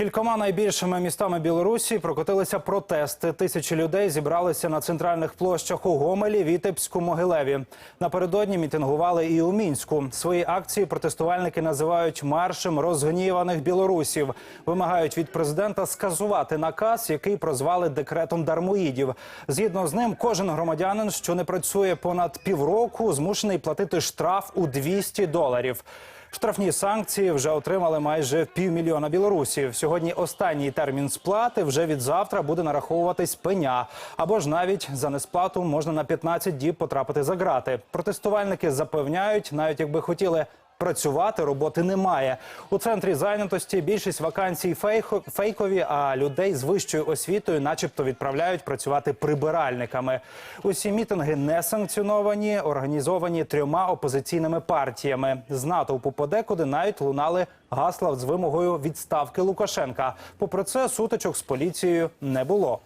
Кількома найбільшими містами Білорусі прокотилися протести. Тисячі людей зібралися на центральних площах у Гомелі, Вітебську, Могилеві. Напередодні мітингували і у мінську. Свої акції протестувальники називають маршем розгніваних білорусів. Вимагають від президента скасувати наказ, який прозвали декретом дармоїдів. Згідно з ним, кожен громадянин, що не працює понад півроку, змушений платити штраф у 200 доларів. Штрафні санкції вже отримали майже півмільйона білорусів. Сьогодні останній термін сплати вже від завтра буде нараховуватись пеня. Або ж навіть за несплату можна на 15 діб потрапити за ґрати. Протестувальники запевняють, навіть якби хотіли. Працювати роботи немає у центрі зайнятості. Більшість вакансій фейкові, а людей з вищою освітою, начебто, відправляють працювати прибиральниками. Усі мітинги не санкціоновані, організовані трьома опозиційними партіями. З натовпу подекуди навіть лунали гасла з вимогою відставки Лукашенка. Попри це, сутичок з поліцією не було.